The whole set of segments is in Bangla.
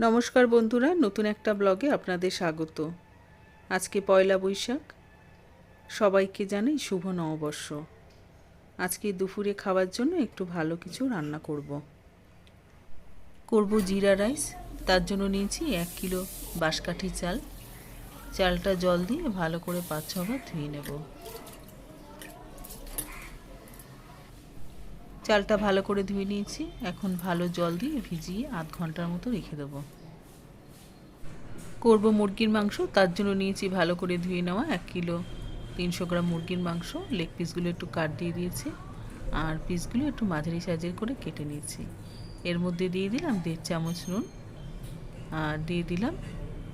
নমস্কার বন্ধুরা, নতুন একটা ব্লগে আপনাদের স্বাগত। আজকে পয়লা বৈশাখ। সবাইকে জানাই শুভ নববর্ষ। আজকে দুপুরে খাওয়ার জন্য একটু ভালো কিছু রান্না করব। করব জিরা রাইস, তার জন্য নিয়েছি এক কিলো বাঁশকাঠি চাল। চালটা জল দিয়ে ভালো করে পাঁচ ছবার ধুয়ে নেব। চালটা ভালো করে ধুয়ে নিয়েছি। এখন ভালো জল দিয়ে ভিজিয়ে আধ ঘণ্টার মতো রেখে দেবো। করব মুরগির মাংস, তার জন্য নিয়েছি ভালো করে ধুয়ে নেওয়া এক কিলো। তিনশো গ্রাম মুরগির মাংস লেগ পিসগুলো একটু কাট দিয়ে দিয়েছি আর পিসগুলো একটু মাঝারি সাইজের করে কেটে নিয়েছি। এর মধ্যে দিয়ে দিলাম দেড় চামচ নুন আর দিয়ে দিলাম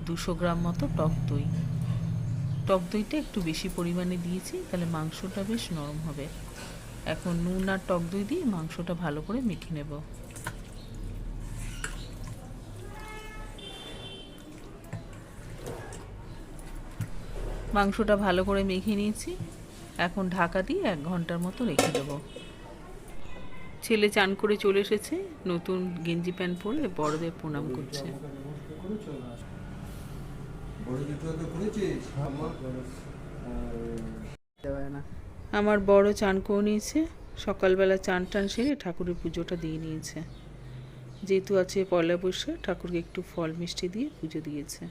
দুশো গ্রাম মতো টক দই। টক দইটা একটু বেশি পরিমাণে দিয়েছি, তাহলে মাংসটা বেশ নরম হবে। এখন নুন আর টক দই দিয়ে মাংসটা ভালো করে মেখে নেব। মাংসটা ভালো করে মেখে নিয়েছি। এখন ঢাকা দিয়ে এক ঘণ্টার মতো রেখে দেবো। ছেলে চান করে চলে এসেছে নতুন গেঞ্জি প্যান্ট পরে বড়দের প্রণাম করছে। আমার বড় চান করে নিয়েছে। সকালবেলা চান টান সেরে ঠাকুরের পুজোটা দিয়ে নিয়েছে। যেহেতু আছে পয়লা বৈশাখ, ঠাকুরকে একটু ফল মিষ্টি দিয়ে পুজো দিয়েছে।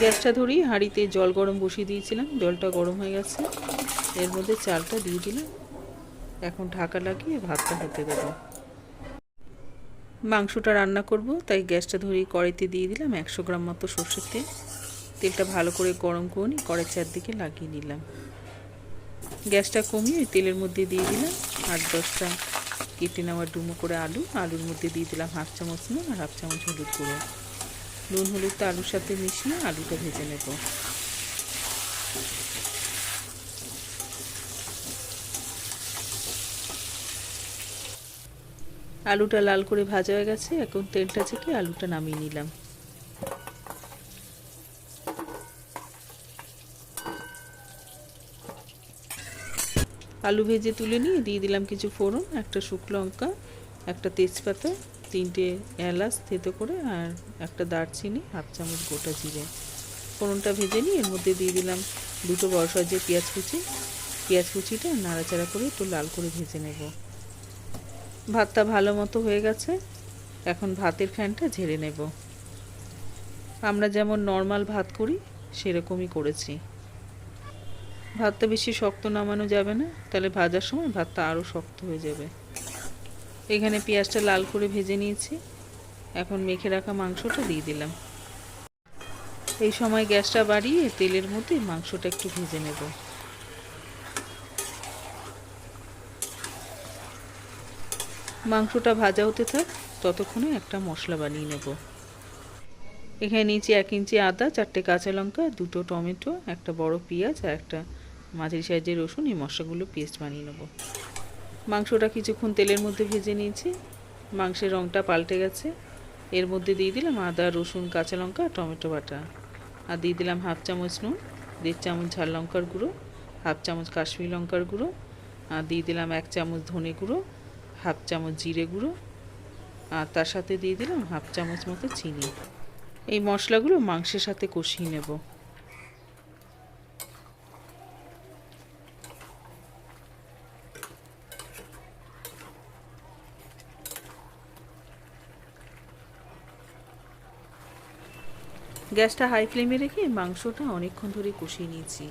গ্যাসটা ধরিয়ে হাঁড়িতে জল গরম বসিয়ে দিয়েছিলাম। জলটা গরম হয়ে গেছে। এর মধ্যে চালটা দিয়ে দিলাম। এখন ঢাকা লাগিয়ে ভাতটা হতে দেবো। মাংসটা রান্না করব, তাই গ্যাসটা ধরিয়ে কড়াইতে দিয়ে দিলাম একশো গ্রাম মতো সর্ষের তেল। তেলটা ভালো করে গরম করে নিই কড়াই চারদিকে লাগিয়ে নিলাম। গ্যাসটা কমিয়ে তেলের মধ্যে দিয়ে দিলাম। আট দশটা কেটে নেওয়া ডুমো করে আলু, আলুর মধ্যে দিয়ে দিলাম হাফ চামচ নুন আর হাফ চামচ হলুদ গুঁড়ো। নুন হলুদটা আলুর সাথে মিশিয়ে আলুটা ভেজে নেব। আলুটা লাল করে ভাজা হয়ে গেছে, এখন তেলটা থেকে আলুটা নামিয়ে নিলাম। আলু ভেজে তুলে নিয়ে দিয়ে দিলাম কিছু ফোড়ন, একটা শুকনো লঙ্কা, একটা তেজপাতা, তিনটে এলাচ থেতো করে আর একটা দারচিনি, হাফ চামচ গোটা জিরে। ফোড়নটা ভেজে নিয়ে এর মধ্যে দিয়ে দিলাম দুটো বড় সাইজের পেঁয়াজ কুচি। পেঁয়াজ কুচিটা নাড়াচাড়া করে একটু লাল করে ভেজে নেব। ভাতটা ভালো মতো হয়ে গেছে। এখন ভাতের ফ্যানটা ঝেড়ে নেব। আমরা যেমন নর্মাল ভাত করি, সেরকমই করেছি। ভাতটা বেশি শক্ত নামানো যাবে না, তাহলে ভাজার সময় ভাতটা আরও শক্ত হয়ে যাবে। এখানে পেঁয়াজটা লাল করে ভেজে নিয়েছি। এখন মেখে রাখা মাংসটা দিয়ে দিলাম। এই সময় গ্যাসটা বাড়িয়ে তেলের মধ্যে মাংসটা একটু ভেজে নেব। মাংসটা ভাজা হতে থাক, ততক্ষণে একটা মশলা বানিয়ে নেব। এখানে নিচে এক ইঞ্চি আদা, চারটে কাঁচা লঙ্কা, দুটো টমেটো, একটা বড় পেঁয়াজ আর একটা মাঝারি সাইজের রসুন, এই মশলাগুলো পেস্ট বানিয়ে নেব। মাংসটা কিছুক্ষণ তেলের মধ্যে ভেজে নিয়েছি। মাংসের রঙটা পাল্টে গেছে। এর মধ্যে দিয়ে দিলাম আদা, রসুন, কাঁচা লঙ্কা, টমেটো বাটা। আর দিয়ে দিলাম হাফ চামচ নুন, দেড় চামচ ঝাল লঙ্কার গুঁড়ো, হাফ চামচ কাশ্মীরি লঙ্কার গুঁড়ো, আর দিয়ে দিলাম এক চামচ ধনে গুঁড়ো, হাফ চামচ জিরে গুঁড়ো, আর তার সাথে দিয়ে দিলাম হাফ চামচ মতো চিনি। এই মশলাগুলো মাংসের সাথে কষিয়ে নেব। গ্যাসটা হাই ফ্লেমে রেখে মাংসটা অনেকক্ষণ ধরে কষিয়ে নিয়েছি।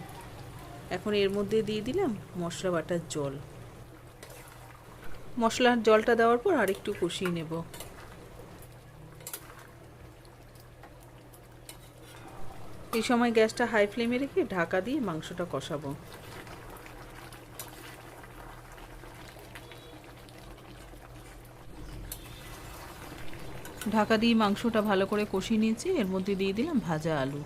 এখন এর মধ্যে দিয়ে দিলাম মশলা বাটার জল। মশলার জলটা দেওয়ার পর আরেকটু কষিয়ে নেব। এই সময় গ্যাসটা হাই ফ্লেমে রেখে ঢাকা দিয়ে মাংসটা কষাবো। ঢাকা দিয়ে মাংসটা ভালো করে কষিয়ে নিয়েছি। এর মধ্যে দিয়ে দিলাম ভাজা আলু।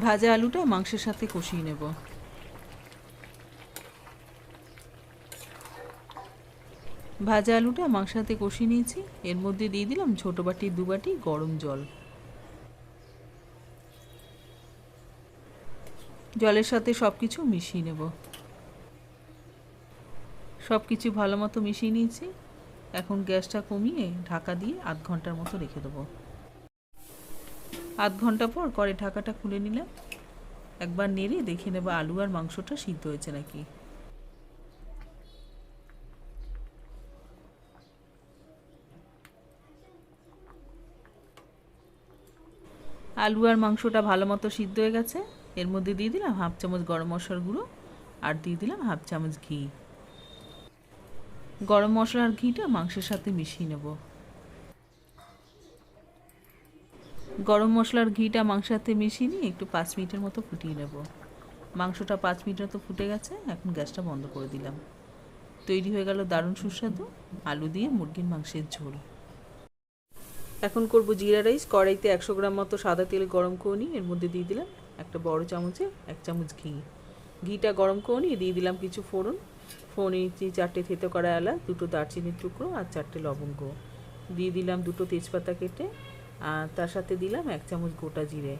ভাজা আলুটা মাংসের সাথে কষিয়ে নেব। ভাজা আলুটা মাংসের সাথে কষিয়ে নিয়েছি। এর মধ্যে দিয়ে দিলাম ছোটো বাটি, দু বাটি গরম জল। জলের সাথে সব কিছু মিশিয়ে নেব। সব কিছু ভালো মতো মিশিয়ে নিয়েছি। এখন গ্যাসটা কমিয়ে ঢাকা দিয়ে আধ ঘণ্টার মতো রেখে দেবো। আধ ঘণ্টা পর করে ঢাকাটা খুলে নিলাম। একবার নেড়ে দেখে নেব আলু আর মাংসটা সিদ্ধ হয়েছে নাকি। আলু আর মাংসটা ভালো মতো সিদ্ধ হয়ে গেছে। এর মধ্যে দিয়ে দিলাম হাফ চামচ গরম মশলার গুঁড়ো আর দিয়ে দিলাম হাফ চামচ ঘি। গরম মশলার ঘিটা মাংসের সাথে মিশিয়ে নেব। গরম মশলার ঘিটা মাংসের সাথে মিশিয়ে নিয়ে একটু পাঁচ মিনিটের মতো ফুটিয়ে নেব। মাংসটা পাঁচ মিনিট মতো ফুটে গেছে, এখন গ্যাসটা বন্ধ করে দিলাম। তৈরি হয়ে গেল দারুণ সুস্বাদু আলু দিয়ে মুরগির মাংসের ঝোল। এখন করব জিরা রাইস, কড়াইতে একশো গ্রাম মতো সাদা তেল গরম করে নিই এর মধ্যে দিয়ে দিলাম একটা বড় চামচে এক চামচ ঘি। ঘিটা গরম করে নিয়ে দিয়ে দিলাম কিছু ফোড়ন। ফোড়নে চারটে থেতো করা এলাচ, দুটো দারচিনির টুকরো আর চারটে লবঙ্গ। দিয়ে দিলাম দুটো তেজপাতা কেটে আর তার সাথে দিলাম এক চামচ গোটা জিরে।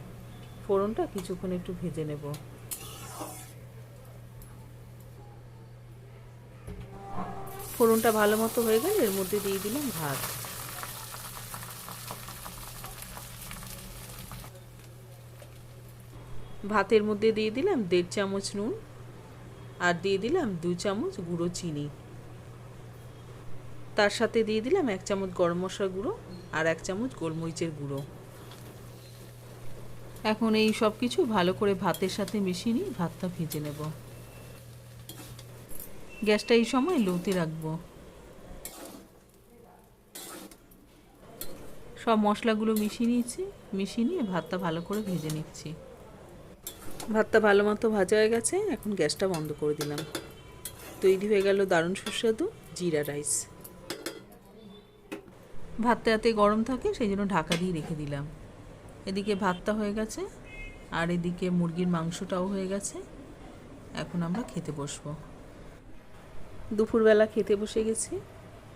ফোড়নটা কিছুক্ষণ একটু ভেজে নেব। ফোড়নটা ভালো মতো হয়ে গেলে এর মধ্যে দিয়ে দিলাম ভাত। ভাতের মধ্যে দিয়ে দিলাম দেড় চামচ নুন আর দিয়ে দিলাম দু চামচ গুঁড়ো চিনি। তার সাথে দিয়ে দিলাম এক চামচ গরম মশলা গুঁড়ো আর এক চামচ গোলমরিচের গুঁড়ো। এখন এই সব কিছু ভালো করে ভাতের সাথে মিশিয়ে নিয়ে ভাতটা ভেজে নেব। গ্যাসটা এই সময় লোতে রাখব। সব মশলাগুলো মিশিয়ে নিয়েছি, মিশিয়ে নিয়ে ভাতটা ভালো করে ভেজে নিচ্ছি। ভাতটা ভালো মতো ভাজা হয়ে গেছে, এখন গ্যাসটা বন্ধ করে দিলাম। তৈরি হয়ে গেল দারুণ সুস্বাদু জিরা রাইস। ভাতটা যাতে গরম থাকে, সেই জন্য ঢাকা দিয়ে রেখে দিলাম। এদিকে ভাতটা হয়ে গেছে, আর এদিকে মুরগির মাংসটাও হয়ে গেছে। এখন আমরা খেতে বসবো। দুপুরবেলা খেতে বসে গেছি।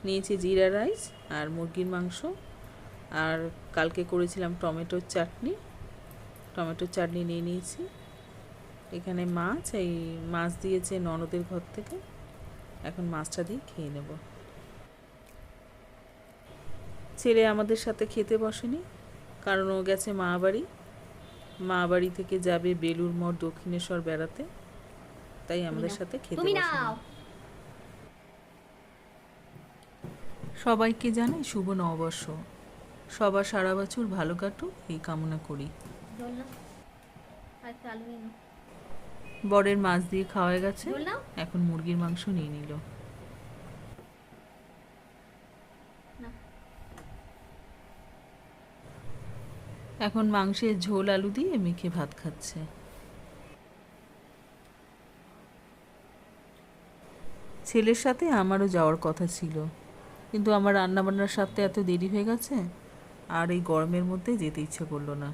নিয়েছি জিরা রাইস আর মুরগির মাংস। আর কালকে করেছিলাম টমেটোর চাটনি। টমেটোর চাটনি নিয়ে নিয়েছি। এখানে মাছ এই মাছ দিয়েছে ননদের ঘর থেকে। এখন মাছটা দিয়ে খেয়ে নেব। ছেলে আমাদের সাথে খেতে বসেনি কারণ ও গেছে মা বাড়ি। মা বাড়ি থেকে যাবে বেলুর মঠ দক্ষিণেশ্বর বেড়াতে। তাই আমাদের সাথে খেতে সবাইকে জানাই শুভ নববর্ষ। সবার সারা বছর ভালো কাটুক এই কামনা করি। ঝোল নাও আর একটু আলু নিয়ে নাও বরের মাছ দিয়ে খাওয়া গেছে। এখন মুরগির মাংস নিয়ে নিল। এখন মাংসের ঝোল আলু দিয়ে মেখে ভাত খাচ্ছে। ছেলের সাথে আমারও যাওয়ার কথা ছিল। কিন্তু আমার রান্নাবান্নার সাথে এত দেরি হয়ে গেছে আর এই গরমের মধ্যে যেতে ইচ্ছে করল না।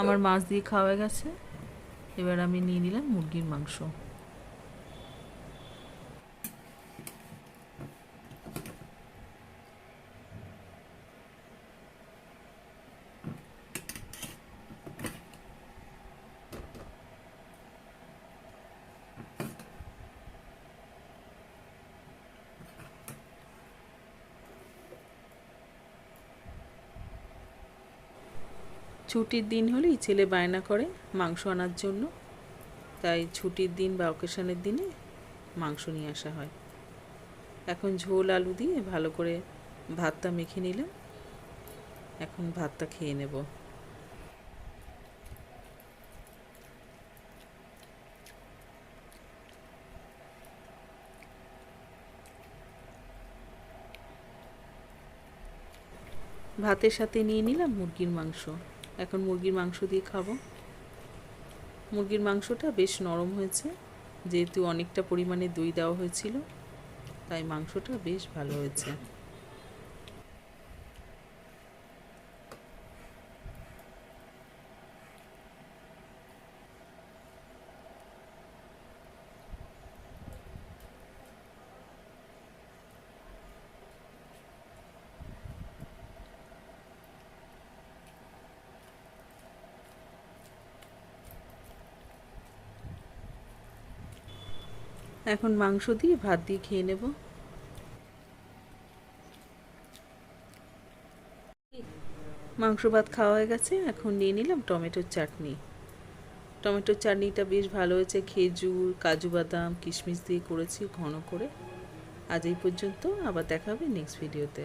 আমার মাছ দিয়ে খাওয়া গেছে। এবার আমি নিয়ে নিলাম মুরগির মাংস। ছুটির দিন হলেই ছেলে বায়না করে মাংস আনার জন্য। তাই ছুটির দিন বা অকেশনের দিনে মাংস নিয়ে আসা হয়। এখন ঝোল আলু দিয়ে ভালো করে ভাতটা মেখে নিলাম। এখন ভাতটা খেয়ে নেব। ভাতের সাথে নিয়ে নিলাম মুরগির মাংস। এখন মুরগির মাংস দিয়ে খাব। মুরগির মাংসটা বেশ নরম হয়েছে, যেহেতু অনেকটা পরিমাণে দই দেওয়া হয়েছিল, তাই মাংসটা বেশ ভালো হয়েছে। এখন মাংস দিয়ে ভাত দিয়ে খেয়ে নেব। মাংস ভাত খাওয়া হয়ে গেছে, এখন নিয়ে নিলাম টমেটোর চাটনি। টমেটোর চাটনিটা বেশ ভালো হয়েছে, খেজুর, কাজু বাদাম, কিশমিশ দিয়ে করেছি ঘন করে। আজ এই পর্যন্ত, আবার দেখা হবে নেক্সট ভিডিওতে